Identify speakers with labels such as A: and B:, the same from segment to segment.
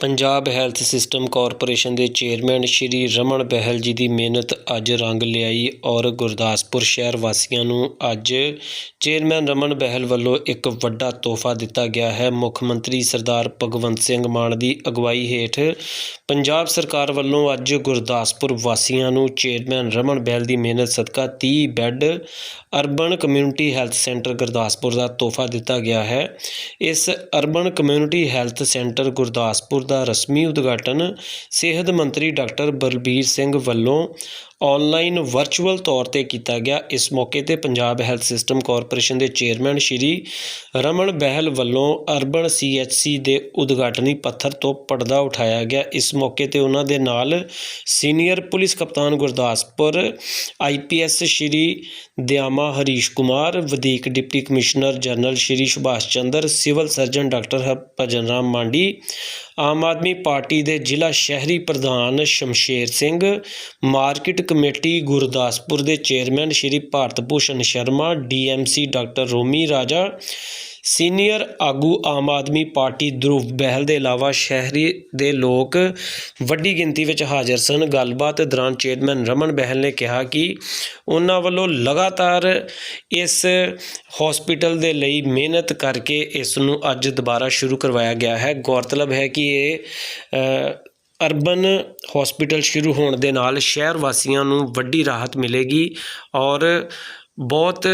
A: Punjab health system corporation ਦੇ chairman Shri Raman Behl ji ਦੀ ਮਿਹਨਤ ਅੱਜ ਰੰਗ ਲਿਆਈ ਔਰ ਗੁਰਦਾਸਪੁਰ ਸ਼ਹਿਰ ਵਾਸੀਆਂ ਨੂੰ ਅੱਜ ਚੇਅਰਮੈਨ ਰਮਨ ਬਹਿਲ ਵੱਲੋਂ ਇੱਕ ਵੱਡਾ ਤੋਹਫਾ ਦਿੱਤਾ ਗਿਆ ਹੈ। ਮੁੱਖ ਮੰਤਰੀ ਸਰਦਾਰ ਭਗਵੰਤ ਸਿੰਘ ਮਾਨ ਦੀ ਅਗਵਾਈ ਹੇਠ ਪੰਜਾਬ ਸਰਕਾਰ ਵੱਲੋਂ ਅੱਜ ਗੁਰਦਾਸਪੁਰ ਵਾਸੀਆਂ ਨੂੰ ਚੇਅਰਮੈਨ ਰਮਨ ਬਹਿਲ ਦੀ ਮਿਹਨਤ ਸਦਕਾ 30 bed urban community health centre Gurdaspur ਦਾ ਤੋਹਫਾ ਦਿੱਤਾ ਗਿਆ ਹੈ। ਇਸ urban community health centre Gurdaspur ਦਾ ਰਸਮੀ ਉਦਘਾਟਨ ਸਿਹਤ ਮੰਤਰੀ ਡਾਕਟਰ ਬਲਬੀਰ ਸਿੰਘ ਵੱਲੋਂ ਆਨਲਾਈਨ ਵਰਚੁਅਲ ਤੌਰ ਤੇ ਕੀਤਾ ਗਿਆ। ਇਸ ਮੌਕੇ ਤੇ ਪੰਜਾਬ ਹੈਲਥ ਸਿਸਟਮ ਕਾਰਪੋਰੇਸ਼ਨ ਦੇ ਚੇਅਰਮੈਨ ਸ਼੍ਰੀ ਰਮਨ ਬਹਿਲ ਵੱਲੋਂ ਅਰਬਨ ਸੀਐਚਸੀ ਦੇ ਉਦਘਾਟਨੀ ਪੱਥਰ ਤੋਂ ਪਰਦਾ ਉਠਾਇਆ ਗਿਆ। ਇਸ ਮੌਕੇ ਤੇ ਉਹਨਾਂ ਦੇ ਨਾਲ ਸੀਨੀਅਰ ਪੁਲਿਸ ਕਪਤਾਨ ਗੁਰਦਾਸਪੁਰ ਆਈਪੀਐਸ ਸ਼੍ਰੀ ਦਿਆਮਾ ਹਰੀਸ਼ ਕੁਮਾਰ, ਵਧੀਕ deputy commissioner general Shri Subhash Chander, civil surgeon doctor Harbhajan Ram Mandi, Aam Aadmi party ਦੇ ਜ਼ਿਲ੍ਹਾ ਸ਼ਹਿਰੀ ਪ੍ਰਧਾਨ ਸ਼ਮਸ਼ੇਰ ਸਿੰਘ, ਮਾਰਕੀਟ ਕਮੇਟੀ ਗੁਰਦਾਸਪੁਰ ਦੇ chairman Shri Bharat Bhushan Sharma DMC doctor Romi Raja, senior ਆਗੂ ਆਮ ਆਦਮੀ ਪਾਰਟੀ ਧਰੁਵ ਬਹਿਲ ਦੇ ਇਲਾਵਾ ਸ਼ਹਿਰੀ ਦੇ ਲੋਕ ਵੱਡੀ ਗਿਣਤੀ ਵਿੱਚ ਹਾਜ਼ਰ ਸਨ। ਗੱਲਬਾਤ ਦੌਰਾਨ ਚੇਅਰਮੈਨ ਰਮਨ ਬਹਿਲ ਨੇ ਕਿਹਾ ਕਿ ਉਹਨਾਂ ਵੱਲੋਂ ਲਗਾਤਾਰ ਇਸ ਹਸਪੀਟਲ ਦੇ ਲਈ ਮਿਹਨਤ ਕਰਕੇ ਇਸ ਨੂੰ ਅੱਜ ਦੁਬਾਰਾ ਸ਼ੁਰੂ ਕਰਵਾਇਆ ਗਿਆ ਹੈ। ਗੌਰਤਲਬ ਹੈ ਕਿ ਇਹ ਅਰਬਨ ਹਸਪੀਟਲ ਸ਼ੁਰੂ ਹੋਣ ਦੇ ਨਾਲ ਸ਼ਹਿਰ ਵਾਸੀਆਂ ਨੂੰ ਵੱਡੀ ਰਾਹਤ ਮਿਲੇਗੀ ਔਰ ਬਹੁਤ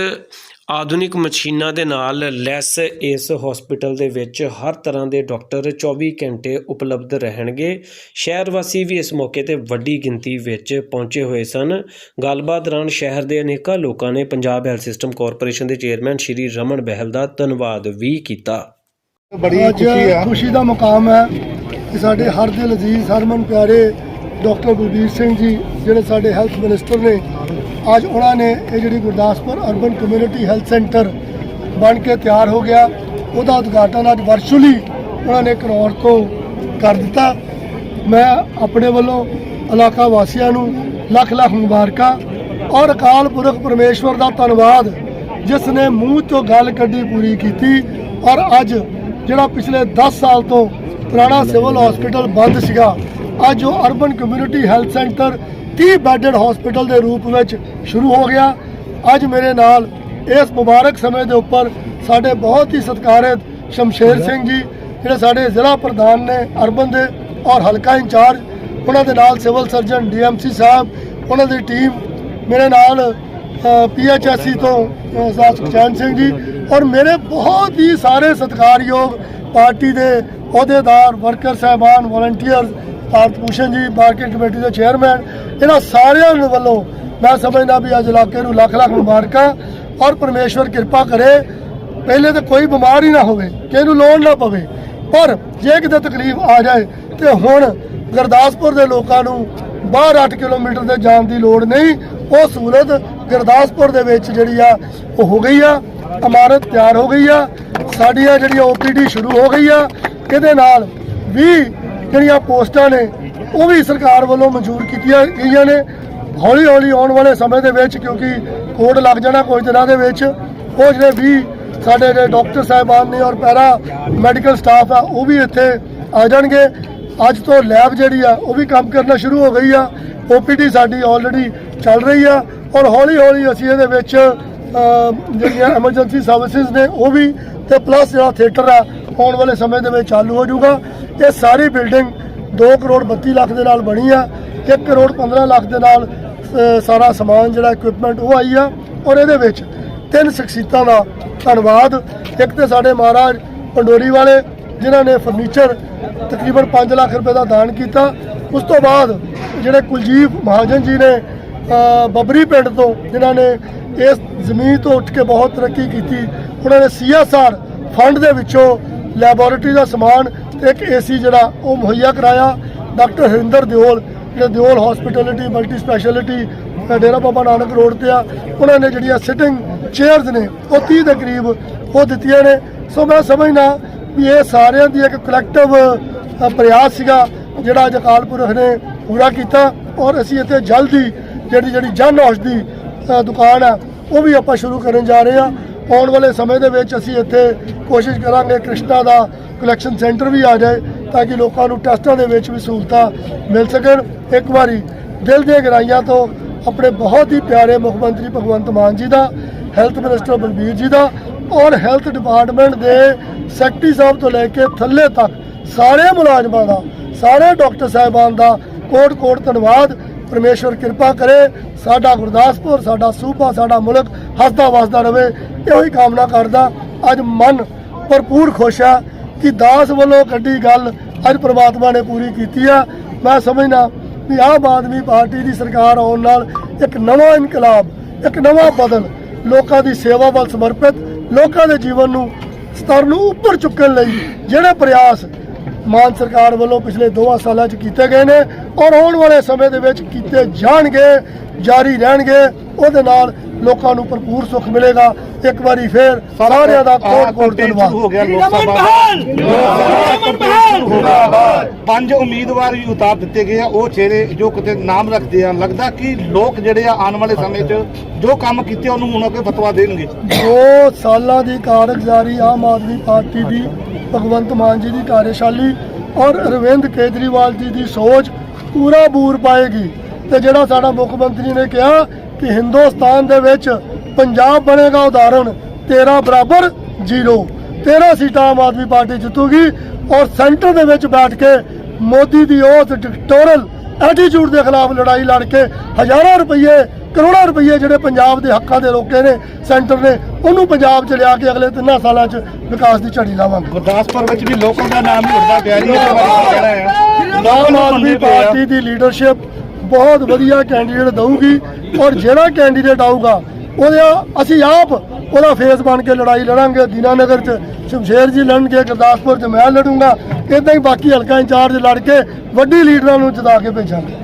A: ਆਧੁਨਿਕ ਮਸ਼ੀਨਾਂ ਦੇ ਨਾਲ ਲੈਸ ਇਸ ਹਸਪੀਟਲ ਦੇ ਵਿੱਚ ਹਰ ਤਰ੍ਹਾਂ ਦੇ ਡਾਕਟਰ 24 ਘੰਟੇ ਉਪਲਬਧ ਰਹਿਣਗੇ। ਸ਼ਹਿਰ ਵਾਸੀ ਵੀ ਇਸ ਮੌਕੇ ਤੇ ਵੱਡੀ ਗਿਣਤੀ ਵਿੱਚ ਪਹੁੰਚੇ ਹੋਏ ਸਨ। ਗੱਲਬਾਤ ਦੌਰਾਨ ਸ਼ਹਿਰ ਦੇ ਅਨੇਕਾਂ ਲੋਕਾਂ ਨੇ ਪੰਜਾਬ ਹੈਲਥ ਸਿਸਟਮ ਕਾਰਪੋਰੇਸ਼ਨ ਦੇ ਚੇਅਰਮੈਨ ਸ਼੍ਰੀ ਰਮਨ ਬਹਿਲ ਦਾ ਧੰਨਵਾਦ ਵੀ ਕੀਤਾ।
B: ਬੜੀ ਖੁਸ਼ੀ ਆ।
C: ਖੁਸ਼ੀ ਦਾ ਮੁਕਾਮ ਹੈ। ਕਿ ਸਾਡੇ ਹਰ ਦਿਲ ਅਜ਼ੀਜ਼ ਹਰਮਨ ਪਿਆਰੇ ਡਾਕਟਰ ਬਲਬੀਰ ਸਿੰਘ ਜੀ, ਜਿਹੜੇ ਸਾਡੇ ਹੈਲਥ ਮਿਨਿਸਟਰ ਨੇ, ਅੱਜ ਉਹਨਾਂ ਨੇ ਇਹ ਜਿਹੜੀ Gurdaspur urban community health centre ਬਣ ਕੇ ਤਿਆਰ ਹੋ ਗਿਆ। ਉਹਦਾ ਉਦਘਾਟਨ ਅੱਜ ਵਰਚੁਅਲੀ ਉਹਨਾਂ ਨੇ ਕਰੋੜ ਤੋਂ ਕਰ ਦਿੱਤਾ। ਮੈਂ ਆਪਣੇ ਵੱਲੋਂ ਇਲਾਕਾ ਵਾਸੀਆਂ ਨੂੰ ਲੱਖ ਲੱਖ ਮੁਬਾਰਕਾਂ ਔਰ ਅਕਾਲ ਪੁਰਖ ਪਰਮੇਸ਼ਵਰ ਦਾ ਧੰਨਵਾਦ, ਜਿਸ ਨੇ ਮੂੰਹ ਤੋਂ ਗੱਲ ਕੱਢੀ ਪੂਰੀ ਕੀਤੀ। ਔਰ ਅੱਜ ਜਿਹੜਾ ਪਿਛਲੇ 10 ਸਾਲ ਤੋਂ ਪੁਰਾਣਾ ਸਿਵਲ ਹਸਪੀਟਲ ਬੰਦ ਸੀਗਾ। ਅੱਜ ਉਹ urban community health centre 30 bedded hospital ਦੇ ਰੂਪ ਵਿੱਚ ਸ਼ੁਰੂ ਹੋ ਗਿਆ। ਅੱਜ ਮੇਰੇ ਨਾਲ ਇਸ ਮੁਬਾਰਕ ਸਮੇਂ ਦੇ ਉੱਪਰ ਸਾਡੇ ਬਹੁਤ ਹੀ ਸਤਿਕਾਰਤ ਸ਼ਮਸ਼ੇਰ ਸਿੰਘ ਜੀ ਜਿਹੜੇ ਸਾਡੇ ਜ਼ਿਲ੍ਹਾ ਪ੍ਰਧਾਨ ਨੇ ਅਰਬਨ ਦੇ ਔਰ ਹਲਕਾ ਇੰਚਾਰਜ ਉਹਨਾਂ ਦੇ ਨਾਲ ਸਿਵਲ ਸਰਜਨ ਡੀਐਮਸੀ ਸਾਹਿਬ ਉਹਨਾਂ ਦੀ ਟੀਮ ਮੇਰੇ ਨਾਲ ਪੀਐਚਐਸਸੀ ਤੋਂ ਅ, ਸਰਦਾਰ ਸੁਖਚੈਨ ਸਿੰਘ ਜੀ ਔਰ ਮੇਰੇ ਬਹੁਤ ਹੀ ਸਾਰੇ ਸਤਿਕਾਰਯੋਗ ਪਾਰਟੀ ਦੇ ਅਹੁਦੇਦਾਰ, ਵਰਕਰ ਸਹਿਬਾਨ ਵਲੰਟੀਅਰਸ ਭਾਰਤ ਭੂਸ਼ਣ ਜੀ ਮਾਰਕੀਟ ਕਮੇਟੀ ਦੇ ਚੇਅਰਮੈਨ ਇਹਨਾਂ ਸਾਰਿਆਂ ਦੇ ਵੱਲੋਂ ਮੈਂ ਸਮਝਦਾ ਵੀ ਅੱਜ ਇਲਾਕੇ ਨੂੰ ਲੱਖ ਲੱਖ ਮੁਬਾਰਕਾਂ ਔਰ ਪਰਮੇਸ਼ਵਰ ਕਿਰਪਾ ਕਰੇ। ਪਹਿਲੇ ਤਾਂ ਕੋਈ ਬਿਮਾਰ ਹੀ ਨਾ ਹੋਵੇ ਕਿਸੇ ਨੂੰ ਲੋੜ ਨਾ ਪਵੇ। ਪਰ ਜੇ ਕਿਤੇ ਤਕਲੀਫ ਆ ਜਾਏ, ਤੇ ਹੁਣ ਗੁਰਦਾਸਪੁਰ ਦੇ ਲੋਕਾਂ ਨੂੰ ਬਾਹਰ 8 ਕਿਲੋਮੀਟਰ ਦੇ ਜਾਣ ਦੀ ਲੋੜ ਨਹੀਂ। ਉਹ ਸਹੂਲਤ ਗੁਰਦਾਸਪੁਰ ਦੇ ਵਿੱਚ ਜਿਹੜੀ ਆ, ਉਹ ਹੋ ਗਈ ਆ, ਇਮਾਰਤ ਤਿਆਰ ਹੋ ਗਈ ਆ। ਸਾਡੀਆਂ ਜਿਹੜੀਆਂ ਓਪੀਡੀ ਸ਼ੁਰੂ ਹੋ ਗਈ ਆ, ਇਹਦੇ ਨਾਲ ਵੀ ਜਿਹੜੀਆਂ ਪੋਸਟਾਂ ਨੇ, ਉਹ ਵੀ ਸਰਕਾਰ ਵੱਲੋਂ ਮਨਜ਼ੂਰ ਕੀਤੀਆਂ ਗਈਆਂ ਨੇ। ਹੌਲੀ ਹੌਲੀ ਆਉਣ ਵਾਲੇ ਸਮੇਂ ਦੇ ਵਿੱਚ, ਕਿਉਂਕਿ ਕੋਡ ਲੱਗ ਜਾਣਾ ਕੁਝ ਦਿਨਾਂ ਦੇ ਵਿੱਚ, ਉਹ ਜਿਹੜੇ ਵੀ ਸਾਡੇ ਜਿਹੜੇ ਡਾਕਟਰ ਸਾਹਿਬਾਨ ਨੇ ਔਰ ਪੈਰਾ ਮੈਡੀਕਲ ਸਟਾਫ ਆ, ਉਹ ਵੀ ਇੱਥੇ ਆ ਜਾਣਗੇ। ਅੱਜ ਤੋਂ ਲੈਬ ਜਿਹੜੀ ਆ, ਉਹ ਵੀ ਕੰਮ ਕਰਨਾ ਸ਼ੁਰੂ ਹੋ ਗਈ ਆ। ਓਪੀਡੀ ਸਾਡੀ ਆਲਰੇਡੀ ਚੱਲ ਰਹੀ ਆ, ਔਰ ਹੌਲੀ ਹੌਲੀ ਅਸੀਂ ਇਹਦੇ ਵਿੱਚ ਜਿਹੜੀਆਂ ਐਮਰਜੈਂਸੀ ਸਰਵਿਸਿਜ਼ ਨੇ, ਉਹ ਵੀ ਤੇ ਪਲੱਸ ਜਿਹੜਾ ਥੀਏਟਰ ਆ ਆਉਣ ਵਾਲੇ ਸਮੇਂ ਦੇ ਵਿੱਚ ਚਾਲੂ ਹੋ ਜਾਊਗਾ। ਇਹ ਸਾਰੀ ਬਿਲਡਿੰਗ 2 ਕਰੋੜ 32 ਲੱਖ ਦੇ ਨਾਲ ਬਣੀ ਆ 1 ਕਰੋੜ 15 ਲੱਖ ਦੇ ਨਾਲ ਸਾਰਾ ਸਮਾਨ ਜਿਹੜਾ ਇਕਵਿਪਮੈਂਟ ਉਹ ਆਈ ਆ। ਔਰ ਇਹਦੇ ਵਿੱਚ ਤਿੰਨ ਸ਼ਖਸੀਅਤਾਂ ਦਾ ਧੰਨਵਾਦ। ਇੱਕ ਤੇ ਸਾਡੇ ਮਹਾਰਾਜ ਪੰਡੋਰੀ ਵਾਲੇ, ਜਿਨ੍ਹਾਂ ਨੇ ਫਰਨੀਚਰ ਤਕਰੀਬਨ 5 ਲੱਖ ਰੁਪਏ ਦਾ ਦਾਨ ਕੀਤਾ। ਉਸ ਤੋਂ ਬਾਅਦ ਜਿਹੜੇ ਕੁਲਜੀਤ ਮਹਾਜਨ ਜੀ ਨੇ ਬੱਬਰੀ ਪਿੰਡ ਤੋਂ ਜਿਨ੍ਹਾਂ ਨੇ ਇਸ ਜ਼ਮੀਨ ਤੋਂ ਉੱਠ ਕੇ ਬਹੁਤ ਤਰੱਕੀ ਕੀਤੀ, ਉਹਨਾਂ ਨੇ ਸੀਐਸਆਰ ਫੰਡ ਦੇ ਵਿੱਚੋਂ ਲੈਬੋਰੇਟਰੀ ਦਾ ਸਮਾਨ ਤੇ ਇੱਕ ਏਸੀ ਜਿਹੜਾ ਉਹ ਮੁਹੱਈਆ ਕਰਾਇਆ। ਡਾਕਟਰ ਹਰਿੰਦਰ ਦਿਓਲ, ਜਿਹੜੇ Deol hospitality multi speciality Dera Baba Nanak road ਤੇ ਆ, ਉਹਨਾਂ ਨੇ ਜਿਹੜੀਆਂ ਸਿਟਿੰਗ ਚੇਅਰਸ ਨੇ, ਉਹ 30 ਦੇ ਕਰੀਬ ਉਹ ਦਿੱਤੀਆਂ ਨੇ। ਸੋ ਮੈਂ ਸਮਝਦਾ ਵੀ ਇਹ ਸਾਰਿਆਂ ਦੀ ਇੱਕ ਕਲੈਕਟਿਵ ਪ੍ਰਯਾਸ ਸੀਗਾ, ਜਿਹੜਾ ਅੱਜ ਅਕਾਲ ਪੁਰਖ ਨੇ ਪੂਰਾ ਕੀਤਾ ਔਰ ਅਸੀਂ ਇੱਥੇ ਜਲਦੀ ਜਿਹੜੀ ਜਿਹੜੀ ਜਨ ਔਸ਼ਧੀ ਦੁਕਾਨ ਆ ਉਹ ਵੀ ਆਪਾਂ ਸ਼ੁਰੂ ਕਰਨ ਜਾ ਰਹੇ ਆ ਆਉਣ ਵਾਲੇ ਸਮੇਂ ਦੇ ਵਿੱਚ ਅਸੀਂ ਇੱਥੇ ਕੋਸ਼ਿਸ਼ ਕਰਾਂਗੇ ਕ੍ਰਿਸ਼ਨਾ ਦਾ ਕਲੈਕਸ਼ਨ ਸੈਂਟਰ ਵੀ ਆ ਜਾਏ, ਤਾਂ ਕਿ ਲੋਕਾਂ ਨੂੰ ਟੈਸਟਾਂ ਦੇ ਵਿੱਚ ਵੀ ਸਹੂਲਤਾਂ ਮਿਲ ਸਕਣ। ਇੱਕ ਵਾਰੀ ਦਿਲ ਦੀਆਂ ਗਰਾਈਆਂ ਤੋਂ ਆਪਣੇ ਬਹੁਤ ਹੀ ਪਿਆਰੇ ਮੁੱਖ ਮੰਤਰੀ ਭਗਵੰਤ ਮਾਨ ਜੀ ਦਾ ਹੈਲਥ ਮਿਨਿਸਟਰ ਬਲਬੀਰ ਜੀ ਦਾ ਔਰ ਹੈਲਥ ਡਿਪਾਰਟਮੈਂਟ ਦੇ ਸੈਕਟਰੀ ਸਾਹਿਬ ਤੋਂ ਲੈ ਕੇ ਥੱਲੇ ਤੱਕ ਸਾਰੇ ਮੁਲਾਜ਼ਮਾਂ ਦਾ, ਸਾਰੇ ਡਾਕਟਰ ਸਾਹਿਬਾਨ ਦਾ ਕੋਟ ਕੋਟ ਧੰਨਵਾਦ। ਪਰਮੇਸ਼ਵਰ ਕਿਰਪਾ ਕਰੇ, ਸਾਡਾ ਗੁਰਦਾਸਪੁਰ, ਸਾਡਾ ਸੂਬਾ, ਸਾਡਾ ਮੁਲਕ ਹੱਸਦਾ ਵਸਦਾ ਰਵੇ, ਇਹੋ ਹੀ ਕਾਮਨਾ ਕਰਦਾ। ਅੱਜ ਮਨ ਭਰਪੂਰ ਖੁਸ਼ ਆ ਕਿ ਦਾਸ ਵੱਲੋਂ ਕੱਢੀ ਗੱਲ ਅੱਜ ਪ੍ਰਮਾਤਮਾ ਨੇ ਪੂਰੀ ਕੀਤੀ ਆ। ਮੈਂ ਸਮਝਦਾ ਵੀ ਆਮ ਆਦਮੀ ਪਾਰਟੀ ਦੀ ਸਰਕਾਰ ਆਉਣ ਨਾਲ ਇੱਕ ਨਵਾਂ ਇਨਕਲਾਬ, ਇੱਕ ਨਵਾਂ ਬਦਲ ਲੋਕਾਂ ਦੀ ਸੇਵਾ ਵੱਲ ਸਮਰਪਿਤ, ਲੋਕਾਂ ਦੇ ਜੀਵਨ ਨੂੰ ਸਤਰ ਨੂੰ ਉੱਪਰ ਚੁੱਕਣ ਲਈ ਜਿਹੜੇ ਪ੍ਰਯਾਸ ਮਾਨ ਸਰਕਾਰ ਵੱਲੋਂ ਪਿਛਲੇ 2 ਸਾਲਾਂ 'ਚ ਕੀਤੇ ਗਏ ਨੇ ਔਰ ਆਉਣ ਵਾਲੇ ਸਮੇਂ ਦੇ ਵਿੱਚ ਕੀਤੇ ਜਾਣਗੇ, ਜਾਰੀ ਰਹਿਣਗੇ, ਉਹਦੇ ਨਾਲ ਲੋਕਾਂ ਨੂੰ ਭਰਪੂਰ ਸੁੱਖ ਮਿਲੇਗਾ। ਇੱਕ ਵਾਰੀ ਫੇਰ ਸਾਰਿਆਂ ਦਾ ਕੋਟ ਕੋਟ ਧੰਨਵਾਦ।
B: ਹੋ ਗਿਆ ਲੋਕ ਸਭਾ ਪੰਜ ਉਮੀਦਵਾਰ ਵੀ ਉਤਾਰ ਦਿੱਤੇ ਗਏ ਆ। ਉਹ ਚਿਹਰੇ ਜੋ ਕਿਤੇ ਨਾਮ ਰੱਖਦੇ ਆ ਲੱਗਦਾ ਕਿ ਲੋਕ ਜਿਹੜੇ ਆ ਆਉਣ ਵਾਲੇ ਸਮੇਂ 'ਚ ਜੋ ਕੰਮ ਕੀਤੇ ਉਹਨੂੰ ਹੁਣ ਅੱਗੇ ਫਤਵਾ ਦੇਣਗੇ।
C: ਦੋ ਸਾਲਾਂ ਦੀ ਕਾਰਗੁਜ਼ਾਰੀ ਆਮ ਆਦਮੀ ਪਾਰਟੀ ਦੀ ਭਗਵੰਤ ਮਾਨ ਜੀ ਦੀ ਕਾਰਜਸ਼ਾਲੀ ਔਰ ਅਰਵਿੰਦ ਕੇਜਰੀਵਾਲ ਜੀ ਦੀ ਸੋਚ ਪੂਰਾ ਬੂਰ ਪਾਏਗੀ। ਤੇ ਜਿਹੜਾ ਸਾਡਾ ਮੁੱਖ ਮੰਤਰੀ ਨੇ ਕਿਹਾ ਕਿ ਹਿੰਦੁਸਤਾਨ ਦੇ ਵਿੱਚ ਪੰਜਾਬ ਬਣੇਗਾ ਉਦਾਹਰਣ 13 ਬਰਾਬਰ 0 13 ਸੀਟਾਂ ਆਮ ਆਦਮੀ ਪਾਰਟੀ ਜਿੱਤੂਗੀ ਔਰ ਸੈਂਟਰ ਦੇ ਵਿੱਚ ਬੈਠ ਕੇ ਮੋਦੀ ਦੀ ਉਸ ਡਿਕਟੋਰਲ ਐਟੀਟਿਊਡ ਦੇ ਖਿਲਾਫ ਲੜਾਈ ਲੜ ਕੇ ਹਜ਼ਾਰਾਂ ਰੁਪਏ ਕਰੋੜਾਂ ਰੁਪਏ ਜਿਹੜੇ ਪੰਜਾਬ ਦੇ ਹੱਕਾਂ ਦੇ ਰੋਕੇ ਨੇ ਸੈਂਟਰ ਨੇ ਉਹਨੂੰ ਪੰਜਾਬ 'ਚ ਲਿਆ ਕੇ ਅਗਲੇ ਤਿੰਨਾਂ ਸਾਲਾਂ 'ਚ ਵਿਕਾਸ ਦੀ ਝੜੀ ਲਾਵਾਂਗੇ।
B: ਗੁਰਦਾਸਪੁਰ ਵਿੱਚ ਵੀ ਲੋਕਾਂ ਦਾ ਨਾਮ ਹੀ ਉੱਠਦਾ ਪਿਆ ਜੀ ਇਹਦੇ ਬਾਰੇ ਕੀ ਕਹਿਣਾ ਹੈ ਲੋਕ
C: ਆਮ
B: ਨੂੰ
C: ਆਦਮੀ ਪਾਰਟੀ ਦੀ ਲੀਡਰਸ਼ਿਪ ਬਹੁਤ ਵਧੀਆ ਕੈਂਡੀਡੇਟ ਦਊਗੀ ਔਰ ਜਿਹੜਾ ਕੈਂਡੀਡੇਟ ਆਊਗਾ, ਉਹਦੇ ਅਸੀਂ ਆਪ ਉਹਦਾ ਫੇਸ ਬਣ ਕੇ ਲੜਾਈ ਲੜਾਂਗੇ, ਦੀਨਾਨਗਰ 'ਚ, ਸ਼ਮਸ਼ੇਰ ਜੀ ਲੜਨਗੇ, ਗੁਰਦਾਸਪੁਰ 'ਚ ਮੈਂ ਲੜੂੰਗਾ ਇਦਾਂ ਹੀ ਬਾਕੀ ਹਲਕਾ ਇੰਚਾਰਜ ਲੜ ਕੇ ਵੱਡੀ ਲੀਡਰਾਂ ਨੂੰ ਜਿਤਾ ਕੇ ਭੇਜਾਂਗੇ।